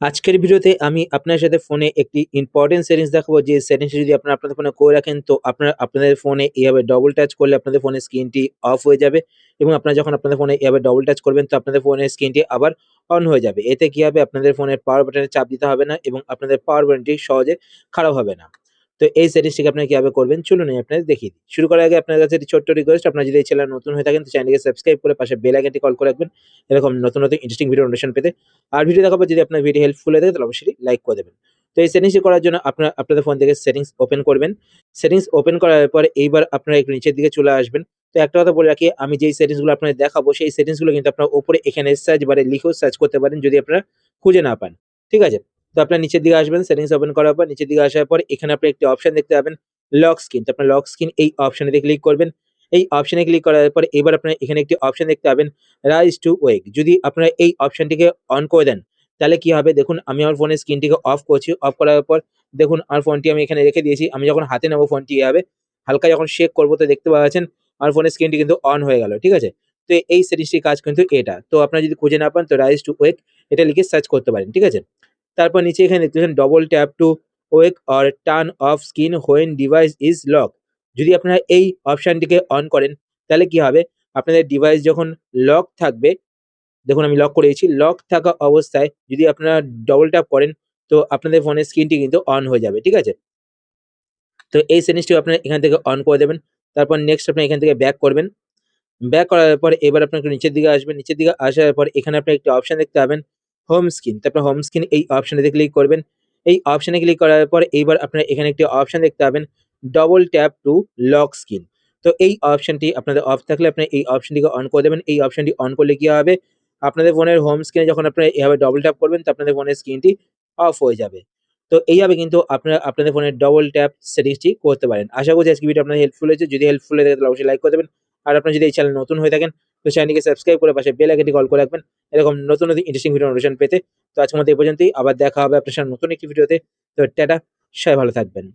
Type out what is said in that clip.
আজকের ভিডিওতে আমি আপনার সাথে ফোনে একটি ইম্পর্টেন্ট সেটিংস দেখাবো। যে সেটিংসটি যদি আপনার আপনাদের ফোনে করে রাখেন, তো আপনার আপনাদের ফোনে এইভাবে ডবল টাচ করলে আপনাদের ফোনের স্ক্রিনটি অফ হয়ে যাবে এবং আপনারা যখন আপনাদের ফোনে এইভাবে ডবল টাচ করবেন, তো আপনাদের ফোনের স্ক্রিনটি আবার অন হয়ে যাবে। এতে কি হবে? আপনাদের ফোনের পাওয়ার বাটনে চাপ দিতে হবে না এবং আপনাদের পাওয়ার বাটনটি সহজে খারাপ হবে না। তো এই সেটিংসটিকে আপনারা কীভাবে করবেন? চলুন আমি আপনাদের দেখিয়ে দিই। শুরু করার আগে আপনার কাছে একটি ছোট্ট রিকোয়েস্ট আপনারা যদি এই চ্যানেল নতুন হয়ে থাকেন, তো চ্যানেলকে সাবস্ক্রাইব করে পাশে বেল আইকনটি কল করে রাখবেন। এরকম নতুন নতুন ইন্টারেস্টিং ভিডিও নোটিফিকেশন পেতে। আর ভিডিও দেখাবো যদি আপনার ভিডিও হেল্পফুল হয়ে থাকে, তাহলে অবশ্যই লাইক করে দেবেন। তো এই সেটিংসটি করার জন্য আপনার আপনাদের ফোন থেকে সেটিংস ওপেন করবেন। সেটিংস ওপেন করার পরে এইবার আপনারা একটু নিচের দিকে চলে আসবেন। তো একটা কথা বলে রাখি, আমি যেই সেটিংসগুলো আপনাদের দেখাবো, সেই সেটিংসগুলো কিন্তু আপনারা উপরে এখানে সার্চ বারে লিখেও সার্চ করতে পারেন, যদি আপনারা খুঁজে না পান। ঠিক আছে? তো আপনার নিচের দিকে আসবেন সেটিংস ওপেন করার পর নিচের দিকে আসার পর এখানে আপনি একটি অপশন দেখতে পাবেন লক স্ক্রিন তো আপনার লক স্ক্রিন এই অপশনে ক্লিক করবেন। এই অপশনে ক্লিক করার পর এবার আপনারা এখানে একটি অপশন দেখতে পাবেন রাইজ টু ওয়েক যদি আপনারা এই অপশনটিকে অন করে দেন, তাহলে কি হবে? দেখুন, আমি আমার ফোনের স্ক্রিনটিকে অফ করছি। অফ করার পর দেখুন, আমার ফোনটি আমি এখানে রেখে দিয়েছি। আমি যখন হাতে নেব ফোনটি এভাবে, হালকা যখন শেক করব তো দেখতে পাওয়া যাচ্ছেন আমার ফোনের স্ক্রিনটি কিন্তু অন হয়ে গেল, ঠিক আছে? তো এই সেটিংসটির কাজ কিন্তু এটা। তো আপনারা যদি খুঁজে না পান, তো রাইজ টু ওয়েক এটা লিখে সার্চ করতে পারেন, ঠিক আছে? তারপর নিচে এখানে দেখতে পাচ্ছেন double tap to wake or turn off screen when device is lock যদি আপনারা এই অপশানটিকে অন করেন, তাহলে কি হবে? আপনাদের ডিভাইস যখন লক থাকবে, দেখুন আমি লক করেছি লক থাকা অবস্থায় যদি আপনারা ডবল ট্যাপ করেন, তো আপনাদের ফোনের স্ক্রিনটি কিন্তু অন হয়ে যাবে, ঠিক আছে? তো এই সেটিংসটি আপনারা এখান থেকে অন করে দেবেন, তারপর নেক্সট আপনি এখান থেকে ব্যাক করবেন। ব্যাক করার পর এবার আপনি একটু নিচের দিকে আসবেন নিচের দিকে আসার পর এখানে আপনি একটি অপশান দেখতে পাবেন হোম স্ক্রিন তারপর হোম স্ক্রিন এই অপশানেতে ক্লিক করবেন। এই অপশানে ক্লিক করার পর এইবার আপনারা এখানে একটি অপশন দেখতে পাবেন double tap to lock screen তো এই অপশনটি আপনাদের অফ থাকলে আপনি এই অপশনটিকে অন করে দেবেন। এই অপশনটি অন করলে কি হবে? আপনাদের ফোনের হোম স্ক্রিনে যখন আপনারা এভাবে ডবল ট্যাপ করবেন, তো আপনাদের ফোনের স্ক্রিনটি অফ হয়ে যাবে। তো এইভাবে কিন্তু আপনারা আপনাদের ফোনের ডবল ট্যাপ সেটিংসটি করতে পারেন। আশা করছি আজকে ভিডিও আপনাদের হেল্পফুল হয়েছে। যদি হেল্পফুল হয়ে থাকে তাহলে অবশ্যই লাইক করে দেবেন। আর আপনারা যদি এই চ্যানেল নতুন হয়ে থাকেন তো চ্যানেলকে সাবস্ক্রাইব করে পাশে বেল আইকনটি কল করে রাখবেন। এরকম নতুন নতুন ইন্টারেস্টিং ভিডিও নোটিফিকেশন পেতে। তো আজকের মধ্যে এই পর্যন্তই। আবার দেখা হবে আপনার সাথে নতুন একটি ভিডিওতে তো টাটা। সবাই ভালো থাকবেন।